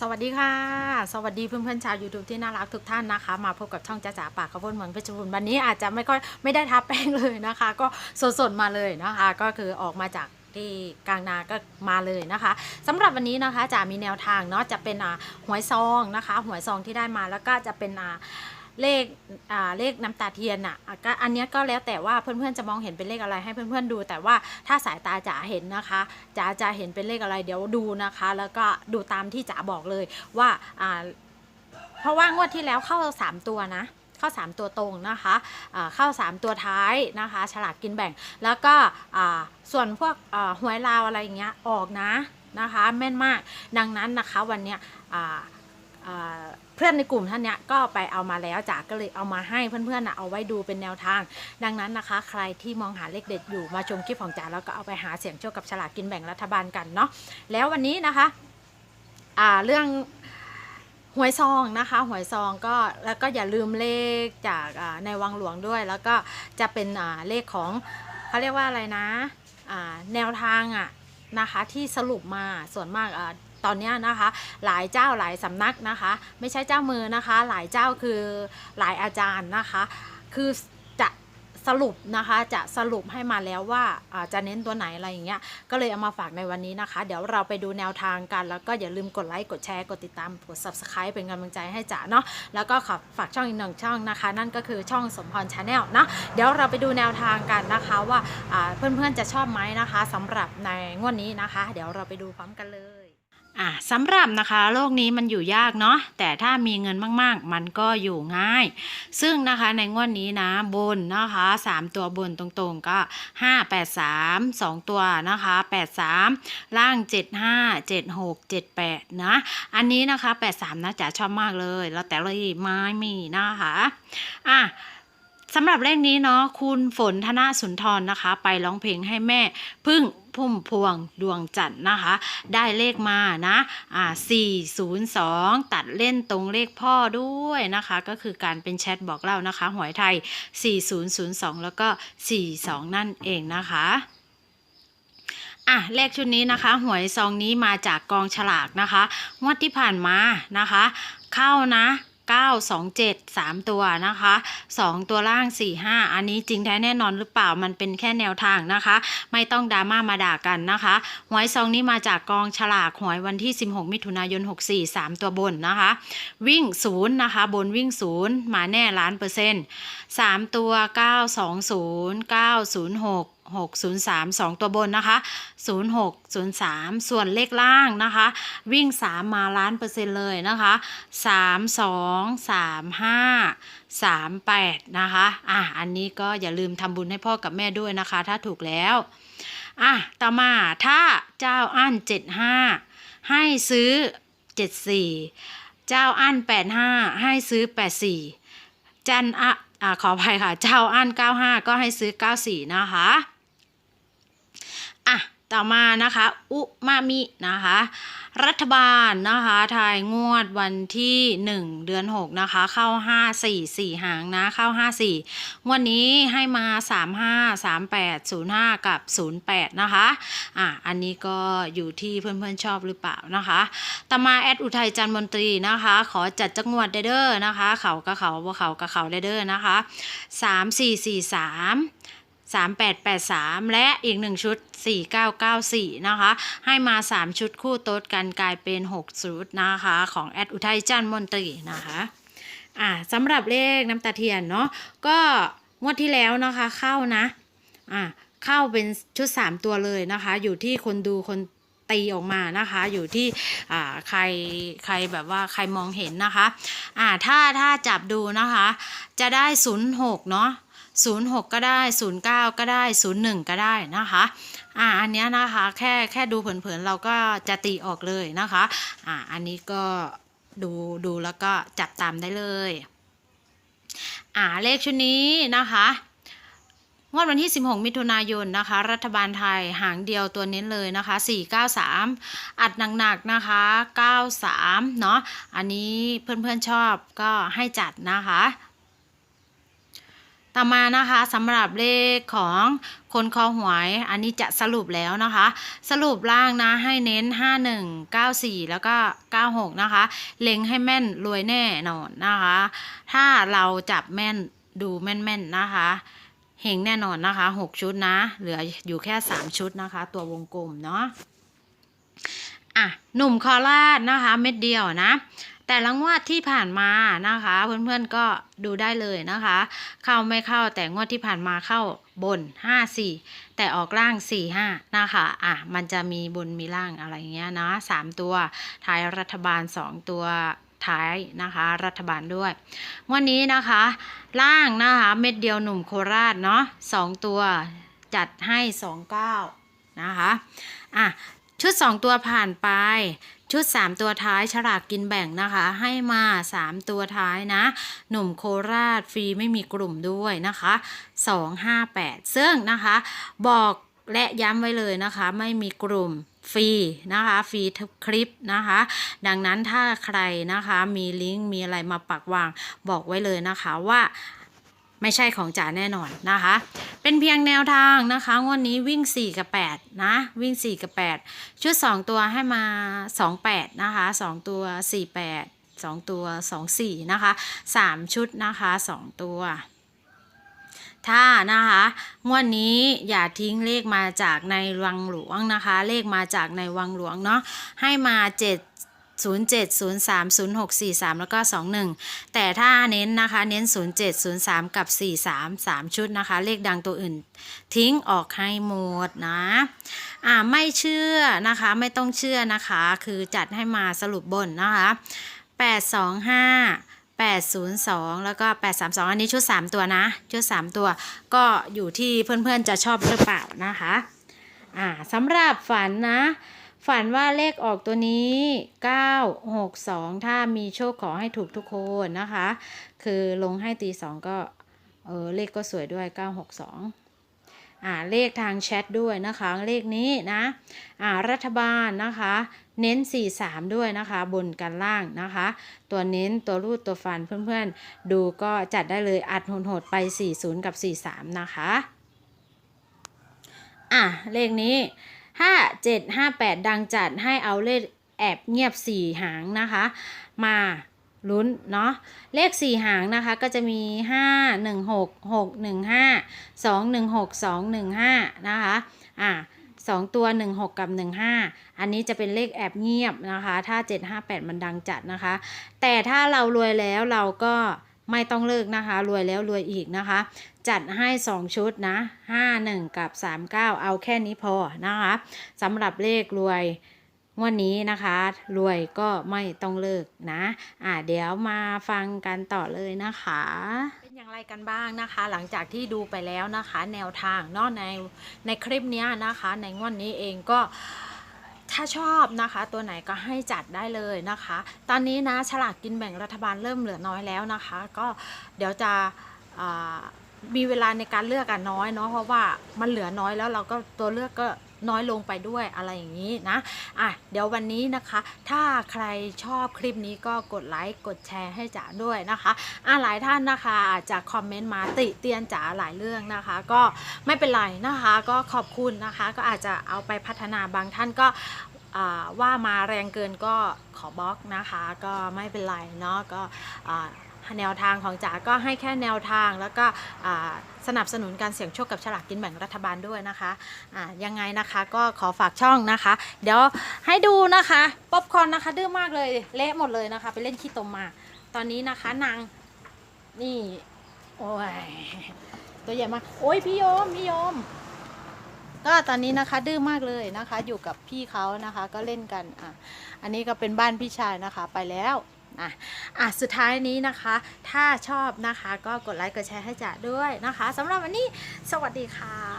สวัสดีค่ะ สวัสดีเพื่อนๆชาว YouTube ที่น่ารักทุกท่านนะคะ มาพบกับช่องจ้าจ๋าปากกระพุนเมืองเพชรบุรีวันนี้อาจจะไม่ค่อยไม่ได้ทับแป้งเลยนะคะ ก็สดๆมาเลยนะคะ ก็คือออกมาจากที่กลางนาก็มาเลยนะคะสำหรับวันนี้นะคะจะมีแนวทางเนาะจะเป็นหวยซองนะคะหวยซองที่ได้มาแล้วก็จะเป็นอ่า เลขอ่าเลขน้ำตาเทียนอะอะก็อันนี้ก็แล้วแต่ว่าเพื่อนๆจะมองเห็นเป็นเลขอะไรให้เพื่อนๆดู แต่ว่าถ้าสายตาจ๋าเห็นนะคะจ๋าจะเห็นเป็นเลขอะไรเดี๋ยวดูนะคะ แล้วก็ดูตามที่จ๋าบอกเลยว่าอ่าเพราะว่างวดที่แล้วเข้า 3 ตัวนะเข้า 3 ตัวตรงนะคะอ่าเข้า 3 ตัวท้ายนะคะ ฉลากกินแบ่ง แล้วก็อ่าส่วนพวกอ่าหวยลาวอะไรอย่างเงี้ยออกนะนะคะแม่นมากดังนั้นนะคะวันเนี้ยอ่าอ่า เพื่อนในกลุ่มท่านเนี้ยก็ไปเอามาแล้วจ๋าก็เลยเอามาให้เพื่อนๆนะเอาไว้ดูเป็นแนวทาง ดังนั้นนะคะ ใครที่มองหาเลขเด็ดอยู่มาชมคลิปของจ๋าแล้วก็เอาไปหาเสียงโชคกับฉลากกินแบ่งรัฐบาลกันเนาะแล้ววันนี้นะคะอ่าเรื่องหวยซองนะคะหวยซองก็แล้วก็อย่าลืมเลขจากอ่าในวังหลวงด้วย แล้วก็จะเป็นอ่าเลขของเขาเรียกว่าอะไรนะอ่าแนวทางอะนะคะที่สรุปมาส่วนมากอ่า ตอนนี้นะคะ หลายเจ้าหลายสำนักนะคะ ไม่ใช่เจ้ามือนะคะ หลายเจ้าคือหลายอาจารย์นะคะ คือจะสรุปนะคะจะสรุปให้มาแล้วว่าจะเน้นตัวไหนอะไรอย่างเงี้ยก็เลยเอามาฝากในวันนี้นะคะ เดี๋ยวเราไปดูแนวทางกันแล้วก็อย่าลืมกดไลค์กดแชร์กดติดตามกด subscribe เป็นกำลังใจให้จ๋าเนาะแล้วก็ขอฝากช่องอีกหนึ่งช่องนะคะ นั่นก็คือช่องสมพรชาแนลนะเดี๋ยวเราไปดูแนวทางกันนะคะว่าเพื่อนๆจะชอบไหมนะคะสำหรับในงวดนี้นะคะ เดี๋ยวเราไปดูพร้อมกันเลย อะสำหรับนะคะโลกนี้มันอยู่ยากเนาะแต่ถ้ามีเงินมากๆ มันก็อยู่ง่าย ซึ่งนะคะในงวดนี้นะบนนะคะ 3 ตัวบนตรงๆก็ 5 8 3 2 ตัวนะคะ 8 3 ล่าง 7 5 7 6 7 8 นะ อันนี้นะคะ 8 3 นะจ๋าชอบมากเลย แล้วแต่เลยไม้มีนะคะอะสำหรับเลขนี้เนาะคุณฝนธนาสุนทรนะคะ ไปร้องเพลงให้แม่พึ่ง พุ่มพวงดวงจันทร์นะคะ ได้เลขมานะอ่า402 ตัดเล่นตรงเลขพ่อด้วยนะคะ ก็คือการเป็นแชทบอกเล่านะคะ หวยไทย 4002 แล้วก็ 42 นั่นเองนะคะอะเลขชุดนี้นะคะ หวยซองนี้มาจากกองฉลากนะคะงวดที่ผ่านมานะคะ เข้านะ 927 3 ตัวนะคะ 2 ตัวล่าง 4 5 อันนี้จริงแท้แน่นอนหรือเปล่ามันเป็นแค่แนวทางนะคะ ไม่ต้องดราม่ามาด่ากันนะคะหวยซองนี้มาจากกองฉลากหวยวันที่ 16 มิถุนายน 64 3 ตัวบนนะคะ วิ่ง 0 นะคะ บนวิ่ง 0 มาแน่ล้านเปอร์เซ็นต์3ตัว 920 906 603 2 ตัวบนนะคะ 0603 ส่วนเลขล่างนะคะ วิ่ง 3 มาล้านเปอร์เซ็นต์เลยนะคะ 32 35 38 นะคะอะอันนี้ก็อย่าลืมทำบุญให้พ่อกับแม่ด้วยนะคะ ถ้าถูกแล้วอะต่อมาถ้าเจ้าอั้น 75 ให้ซื้อ 74 เจ้าอั้น 85 ให้ซื้อ 84 จันอะขออภัยค่ะ เจ้าอั้น 95 ก็ให้ซื้อ 94 นะคะ อะต่อมานะคะ อุมามินะคะ รัฐบาลนะคะทายงวดวันที่ 1 เดือน 6 นะคะ เข้า 5 4 4 หางนะ เข้า 5 4วดนี้ให้มา 3 5 3 8 0 5 กับ 08 นะคะ อะ อันนี้ก็อยู่ที่เพื่อนๆชอบหรือเปล่านะคะต่อมาแอดอุทัยจันทร์มนตรีนะคะ ขอจัดจังหวัดเด้อนะคะ เขากับเขาบ่เขากับเขาเด้อนะคะ 3 4 4 3 3883 และอีก 1 ชุด 4994 นะคะ ให้มา 3 ชุดคู่โต๊ดกันกลายเป็น 6 ชุดนะคะ ของแอดอุทัยจันทร์มนตรีนะคะอ่าสำหรับเลขน้ำตาเทียนเนาะก็งวดที่แล้วนะคะเข้านะอ่าเข้าเป็นชุด 3 ตัวเลยนะคะ อยู่ที่คนดูคนตีออกมานะคะอยู่ที่อ่าใครใครแบบว่าใครมองเห็นนะคะอ่าถ้าถ้าจับดูนะคะ จะได้ 06 เนาะ 06 ก็ได้ 09 ก็ได้ 01 ก็ได้นะคะอ่าอันนี้นะคะแค่แค่ดูเผินๆเราก็จะตีออกเลยนะคะอ่าอันนี้ก็ดูดูแล้วก็จับตามได้เลยอ่าเลขชุดนี้นะคะงวดวันที่ 16 มิถุนายนนะคะ รัฐบาลไทยหางเดียวตัวเน้นเลยนะคะ 493 อัดหนักๆนะคะ 93 เนาะอันนี้เพื่อนๆชอบก็ให้จัดนะคะ ต่อมานะคะสำหรับเลขของคนคอหวย อันนี้จะสรุปแล้วนะคะ สรุปล่างนะให้เน้น 51 94 แล้วก็ 96 นะคะ เล็งให้แม่นรวยแน่นอนนะคะ ถ้าเราจับแม่นดูแม่นๆนะคะเฮงแน่นอนนะคะ 6 ชุดนะ เหลืออยู่แค่ 3 ชุดนะคะ ตัววงกลมเนาะอะ หนุ่มคอราชนะคะ เม็ดเดียวนะ แต่ละงวดที่ผ่านมานะคะ เพื่อนๆก็ดูได้เลยนะคะ เข้าไม่เข้าแต่งวดที่ผ่านมาเข้าบน 5 4 แต่ออกล่าง 4 5 นะคะอะมันจะมีบนมีล่างอะไรเงี้ยนะ3ตัวท้ายรัฐบาล 2 ตัวท้ายนะคะรัฐบาลด้วยงวันนี้นะคะ ล่างนะคะเม็ดเดียวหนุ่มโคราชเนาะ2ตัวจัดให้ 29 นะคะอะ ชุด 2 ตัวผ่านไป ชุด 3 ตัวท้ายฉลากกินแบ่งนะคะ ให้มา 3 ตัวท้ายนะ หนุ่มโคราชฟรีไม่มีกลุ่มด้วยนะคะ 258 ซึ่งนะคะ บอกและย้ำไว้เลยนะคะ ไม่มีกลุ่มฟรีนะคะฟรีทุกคลิปนะคะ ดังนั้นถ้าใครนะคะมีลิงก์มีอะไรมาปักวางบอกไว้เลยนะคะว่า ไม่ใช่ของจ๋าแน่นอนนะคะ เป็นเพียงแนวทางนะคะงวดนี้วิ่ง 4 กับ 8 นะ วิ่ง 4 กับ 8 ชุด 2 ตัวให้มา 28 นะคะ 2 ตัว 48 2 ตัว 24 นะคะ 3 ชุดนะคะ 2 ตัวถ้านะคะงวดนี้อย่าทิ้งเลขมาจากในวังหลวงนะคะ เลขมาจากในวังหลวงเนาะให้มา7 07030643 แล้วก็ 21 แต่ถ้าเน้นนะคะ เน้น 07 03 กับ 43 3 ชุดนะคะ เลขดังตัวอื่น ทิ้งออกให้หมดนะอ่าไม่เชื่อนะคะ ไม่ต้องเชื่อนะคะ คือจัดให้มาสรุปบนนะคะ 825 802 แล้วก็ 832 อันนี้ชุด 3 ตัวนะ ชุด 3 ตัวก็อยู่ที่เพื่อนๆจะชอบหรือเปล่านะคะ อ่าสำหรับฝันนะ ฝันว่าเลขออกตัวนี้ 962 ถ้ามีโชคขอให้ถูกทุกคนนะคะ คือลงให้ตีสองก็เออเลขก็สวยด้วย 962 อ่าเลขทางแชทด้วยนะคะ เลขนี้นะ อ่ารัฐบาลนะคะ เน้น 43 ด้วยนะคะ บนกันล่างนะคะ ตัวเน้นตัวรูดตัวฟันเพื่อนๆ ดูก็จัดได้เลยอัดโหดๆไป 40 กับ 43 นะคะ อะเลขนี้ 5 7 5 8 ดังจัดให้เอาเลขแอบเงียบ 4 หางนะคะ มาลุ้นเนาะเลข 4 หางนะคะก็จะมี 5 1 6 6 1 5 2 1 6 2 1 5 นะคะอะสองตัว 1 6 กับ 1 5 อันนี้จะเป็นเลขแอบเงียบนะคะ ถ้า 7 5 8 มันดังจัดนะคะ แต่ถ้าเรารวยแล้วเราก็ ไม่ต้องเลิกนะคะ รวยแล้วรวยอีกนะคะ จัดให้ 2 ชุดนะ 5 1 กับ 3 9 เอาแค่นี้พอนะคะสำหรับเลขรวยงวันนี้นะคะ รวยก็ไม่ต้องเลิกนะ อ่าเดี๋ยวมาฟังกันต่อเลยนะคะ เป็นอย่างไรกันบ้างนะคะ หลังจากที่ดูไปแล้วนะคะ แนวทางเนาะในในคลิปนี้นะคะ ในงวดนี้เองก็ ถ้าชอบนะคะ ตัวไหนก็ให้จัดได้เลยนะคะ ตอนนี้นะฉลากกินแบ่งรัฐบาลเริ่มเหลือน้อยแล้วนะคะ ก็เดี๋ยวจะมีเวลาในการเลือกกันน้อยเนาะเพราะว่ามันเหลือน้อยแล้วเราก็ตัวเลือกก็น้อยลงไปด้วยอะไรอย่างนี้นะ อะ เดี๋ยววันนี้นะคะ ถ้าใครชอบคลิปนี้ก็กดไลค์กดแชร์ให้จ๋าด้วยนะคะ อะหลายท่านนะคะอาจจะคอมเมนต์มาติเตียนจ๋าหลายเรื่องนะคะ ก็ไม่เป็นไรนะคะ ก็ขอบคุณนะคะ ก็อาจจะเอาไปพัฒนาบางท่านก็ ว่ามาแรงเกินก็ขอบล็อกนะคะ ก็ไม่เป็นไรเนาะก็แนวทางของจ๋าก็ให้แค่แนวทางแล้วก็สนับสนุนการเสี่ยงโชคกับฉลากกินแบ่งรัฐบาลด้วยนะคะอ่ายังไงนะคะก็ขอฝากช่องนะคะ เดี๋ยวให้ดูนะคะป๊อปคอนนะคะ ดื้อมากเลยเละหมดเลยนะคะ ไปเล่นขี้ตมมา ตอนนี้นะคะนางนี่ โอ้ยตัวใหญ่มาก โอ้ยพี่โยมพี่โยม ก็ตอนนี้นะคะดื้อมากเลยนะคะ อยู่กับพี่เขานะคะก็เล่นกันอะอันนี้ก็เป็นบ้านพี่ชายนะคะไปแล้วอะอะสุดท้ายนี้นะคะ ถ้าชอบนะคะก็กดไลค์กดแชร์ให้จ่าด้วยนะคะสำหรับวันนี้สวัสดีค่ะ